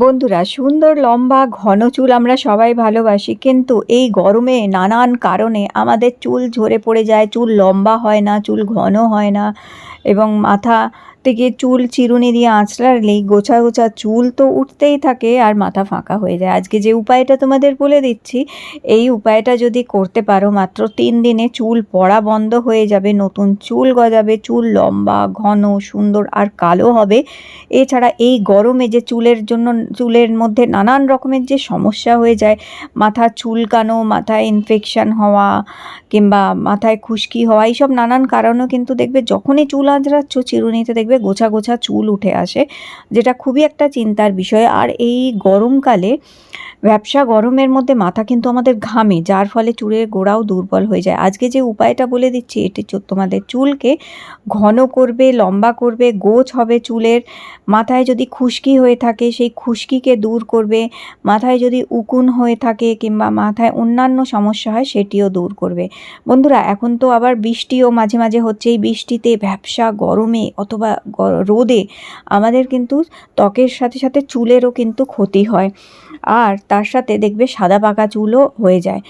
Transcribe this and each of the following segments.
বন্ধুরা, সুন্দর, লম্বা, ঘন চুল আমরা সবাই ভালোবাসি, কিন্তু এই গরমে নানান কারণে আমাদের চুল ঝরে পড়ে যায়, চুল লম্বা হয় না, চুল ঘন হয় না এবং মাথা থেকে চুল চিরুনি দিয়ে আঁচড়ালেই গোছা গোছা চুল তো উঠতেই থাকে আর মাথা ফাঁকা হয়ে যায়। আজকে যে উপায়টা তোমাদের বলে দিচ্ছি, এই উপায়টা যদি করতে পারো, মাত্র তিন দিনে চুল পড়া বন্ধ হয়ে যাবে, নতুন চুল গজাবে, চুল লম্বা, ঘন, সুন্দর আর কালো হবে। এছাড়া এই গরমে যে চুলের জন্য, চুলের মধ্যে নানান রকমের যে সমস্যা হয়ে যায় মাথা চুলকানো, মাথায় ইনফেকশান হওয়া কিংবা মাথায় খুশকি হওয়া, এইসব নানান কারণও কিন্তু দেখবে যখনই চুল আঁচড়াচ্ছ, চিরুনিতে দেখবে গোছা গোছা চুল উঠে আসে যেটা খুবই একটা চিন্তার বিষয়। আর এই গরমকালে ব্যবসা গরমের মধ্যে মাথা কিন্তু আমাদের ঘামে, যার ফলে চুলের গোড়াও দুর্বল হয়ে যায়। আজকে যে উপায়টা বলে দিচ্ছি, এটি তোমাদের চুলকে ঘন করবে, লম্বা করবে, গোছ হবে চুলের। মাথায় যদি খুশকি হয়ে থাকে, সেই খুশকিকে দূর করবে। মাথায় যদি উকুন হয়ে থাকে কিংবা মাথায় অন্যান্য সমস্যা হয়, সেটিও দূর করবে। বন্ধুরা, এখন তো আবার বৃষ্টিও মাঝে মাঝে হচ্ছে এই বৃষ্টিতে ব্যবসা গরমে অথবা রোদে আমাদের কিন্তু ত্বকের সাথে সাথে চুলেরও কিন্তু ক্ষতি হয়। আর তার সাথে দেখবে সাদা পাকা চুলও হয়ে যায়।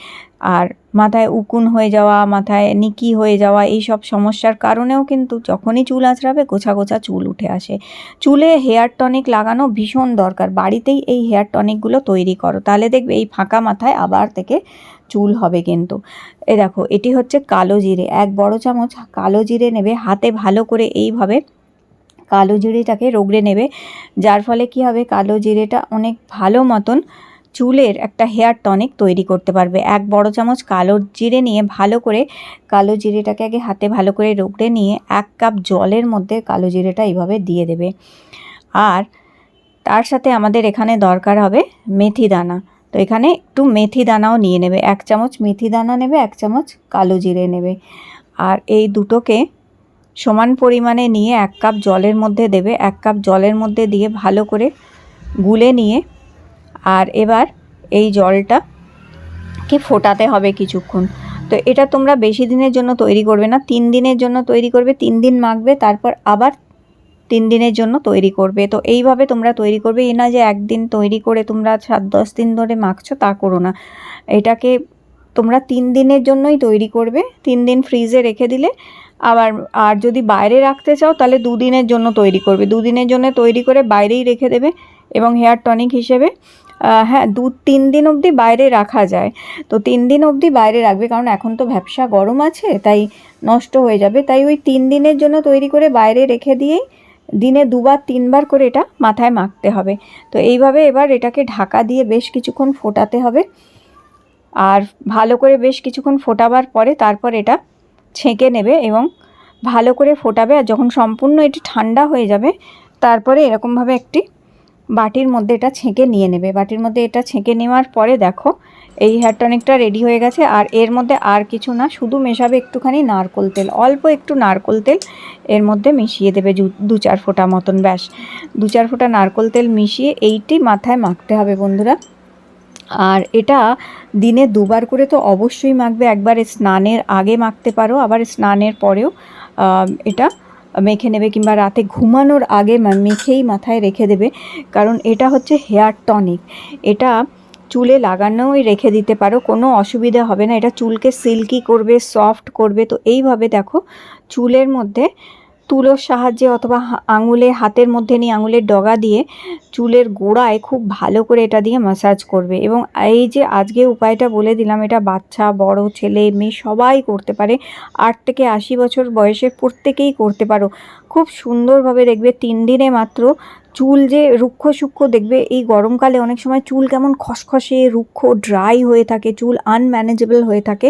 আর মাথায় উকুন হয়ে যাওয়া, মাথায় নিকি হয়ে যাওয়া এই সব সমস্যার কারণেও কিন্তু যখনই চুল আঁচড়াবে গোছা গোছা চুল উঠে আসে। চুলে হেয়ার টনিক লাগানো ভীষণ দরকার। বাড়িতেই এই হেয়ার টনিকগুলো তৈরি করো। তাহলে দেখবে এই ফাঁকা মাথায় আবার থেকে চুল হবে কিন্তু। এ দেখো, এটি হচ্ছে কালো জিরে। এক বড় চামচ কালো জিরে নেবে, হাতে ভালো করে এইভাবে কালো জিরেটাকে রোগড়ে নেবে। যার ফলে কি হবে? কালো জিরেটা অনেক ভালো মতন চুলের একটা হেয়ার টনিক তৈরি করতে পারবে। এক বড় চামচ কালো জিরে নিয়ে ভালো করে, কালো জিরেটাকে আগে হাতে ভালো করে রগড়ে নিয়ে এক কাপ জলের মধ্যে কালো জিরেটা এইভাবে দিয়ে দেবে। আর তার সাথে আমাদের এখানে দরকার হবে মেথি দানা। তো এখানে একটু মেথি দানাও নিয়ে নেবে। এক চামচ মেথি দানা নেবে, এক চামচ কালো জিরে নেবে। আর এই দুটোকে সমান পরিমাণে নিয়ে এক কাপ জলের মধ্যে দেবে। এক কাপ জলের মধ্যে দিয়ে ভালো করে গুলে নিয়ে আর এবার এই জলটা কে ফোটাতে হবে কিছুক্ষণ। তো এটা তোমরা বেশি দিনের জন্য তৈরি করবে না, তিন দিনের জন্য তৈরি করবে, তিন দিন মাখবে, তারপর আবার তিন দিনের জন্য তৈরি করবে। তো এইভাবে তোমরা তৈরি করবে এ না যে একদিন তৈরি করে তোমরা সাত দশ দিন ধরে মাখছো, তা করো না। এটাকে তোমরা তিন দিনের জন্যই তৈরি করবে, তিন দিন ফ্রিজে রেখে দিলে আবার, আর যদি বাইরে রাখতে চাও তাহলে দুদিনের জন্য তৈরি করবে। দুদিনের জন্য তৈরি করে বাইরেই রেখে দেবে এবং হেয়ার টনিক হিসেবে হ্যাঁ দু, তিন দিন অবধি বাইরে রাখা যায়। তো তিন দিন অবধি বাইরে রাখবে, কারণ এখন তো ব্যবসা গরম আছে, তাই নষ্ট হয়ে যাবে। তাই ওই তিন দিনের জন্য তৈরি করে বাইরে রেখে দিয়েই দিনে দুবার, তিনবার করে এটা মাথায় মাখতে হবে। তো এইভাবে এবার এটাকে ঢাকা দিয়ে বেশ কিছুক্ষণ ফোটাতে হবে। আর ভালো করে বেশ কিছুক্ষণ ফোটাবার পরে তারপর এটা ছেঁকে নেবে এবং ভালো করে ফোটাবে। আর যখন সম্পূর্ণ এটি ঠান্ডা হয়ে যাবে, তারপরে এরকমভাবে একটি বাটির মধ্যে এটা ছেঁকে নিয়ে নেবে। বাটির মধ্যে এটা ছেঁকে নেওয়ার পরে দেখো, এই হেয়ার টনিকটা রেডি হয়ে গেছে। আর এর মধ্যে আর কিছু না, শুধু মেশাবে একটুখানি নারকোল তেল। অল্প একটু নারকোল তেল এর মধ্যে মিশিয়ে দেবে দু চার ফোঁটা মতন, ব্যাস। দু চার ফোঁটা নারকোল তেল মিশিয়ে এইটি মাথায় মাখতে হবে বন্ধুরা। আর এটা দিনে দুবার করে তো অবশ্যই মাখবে। একবার স্নানের আগে মাখতে পারো, আবার স্নানের পরেও এটা মেখে নেবে কিংবা রাতে ঘুমানোর আগে মেখেই মাথায় রেখে দেবে। কারণ এটা হচ্ছে হেয়ার টনিক। এটা চুলে লাগানোই রেখে দিতে পারো, কোনো অসুবিধা হবে না। এটা চুলকে সিল্কি করবে, সফট করবে। তো এইভাবে দেখো, চুলের মধ্যে তুলোর সাহায্যে অথবা আঙুলে, হাতের মধ্যে নিয়ে আঙুলের ডগা দিয়ে চুলের গোড়ায় খুব ভালো করে এটা দিয়ে ম্যাসাজ করবে। এবং এই যে আজকে উপায়টা বলে দিলাম, এটা বাচ্চা, বড়, ছেলে, মেয়ে সবাই করতে পারে। আট থেকে আশি বছর বয়সে প্রত্যেকেই করতে পারো। খুব সুন্দরভাবে দেখবে, তিন দিনে মাত্র চুল যে রুক্ষ সূক্ষ্ম দেখবে, এই গরমকালে অনেক সময় চুল কেমন খসখসে, রুক্ষ ড্রাই হয়ে থাকে, চুল আনম্যানেজেবল হয়ে থাকে,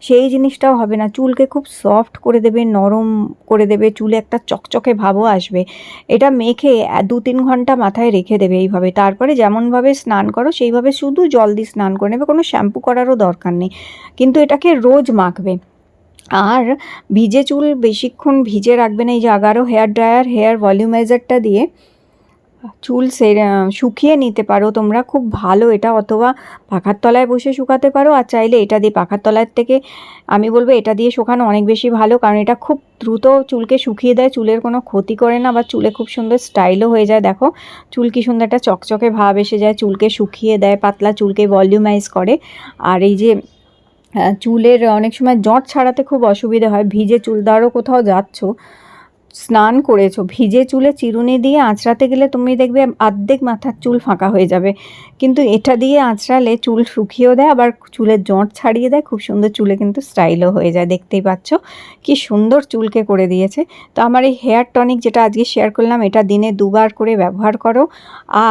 সেই জিনিসটাও হবে না। চুলকে খুব সফট করে দেবে, নরম করে দেবে, চুলে একটা চকচকে ভাবও আসবে। এটা মেখে দু তিন ঘণ্টা মাথায় রেখে দেবে এইভাবে। তারপরে যেমনভাবে স্নান করো, সেইভাবে শুধু জল দিয়ে স্নান করে নেবে, কোনো শ্যাম্পু করারও দরকার নেই। কিন্তু এটাকে রোজ মাখবে। আর ভিজে চুল বেশিক্ষণ ভিজে রাখবে না, এই যে আগারো হেয়ার ড্রায়ার, হেয়ার ভলিউমাইজারটা দিয়ে চুল শুকিয়ে নিতে পারো তোমরা, খুব ভালো এটা। অথবা পাখার তলায় বসে শুকাতে পারো, আর চাইলে এটা দিয়ে, পাখার তলার থেকে, আমি বলব এটা দিয়ে শুকানো অনেক বেশি ভালো, কারণ এটা খুব দ্রুত চুলকে শুকিয়ে দেয়, চুলের কোনো ক্ষতি করে না, বা চুলে খুব সুন্দর স্টাইলও হয়ে যায়। দেখো, চুল কি সুন্দর একটা চকচকে ভাব এসে যায়, চুলকে শুকিয়ে দেয়, পাতলা চুলকে ভলিউমাইজ করে। আর এই যে চুলের অনেক সময় জট ছাড়াতে খুব অসুবিধা হয়, ভিজে চুল ধরো কোথাও যাচ্ছ স্নান করেছ, ভিজে চুলে চিরুনি দিয়ে আঁচড়াতে গেলে তুমি দেখবে আর্ধেক মাথার চুল ফাঁকা হয়ে যাবে। কিন্তু এটা দিয়ে আঁচড়ালে চুল শুকিয়েও দেয়, আবার চুলের জট ছাড়িয়ে দেয়, খুব সুন্দর চুলে কিন্তু স্টাইলও হয়ে যায়, দেখতেই পাচ্ছ। কি সুন্দর চুলকে করে দিয়েছে। তো আমার এই হেয়ার টনিক যেটা আজকে শেয়ার করলাম, এটা দিনে দুবার করে ব্যবহার করো।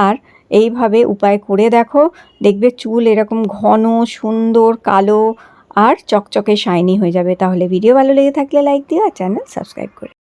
আর এইভাবে উপায় করে দেখো, দেখবে চুল এরকম ঘন, সুন্দর, কালো আর চকচকে শাইনি হয়ে যাবে। তাহলে ভিডিও ভালো লেগে থাকলে লাইক দিও আর চ্যানেল সাবস্ক্রাইব করে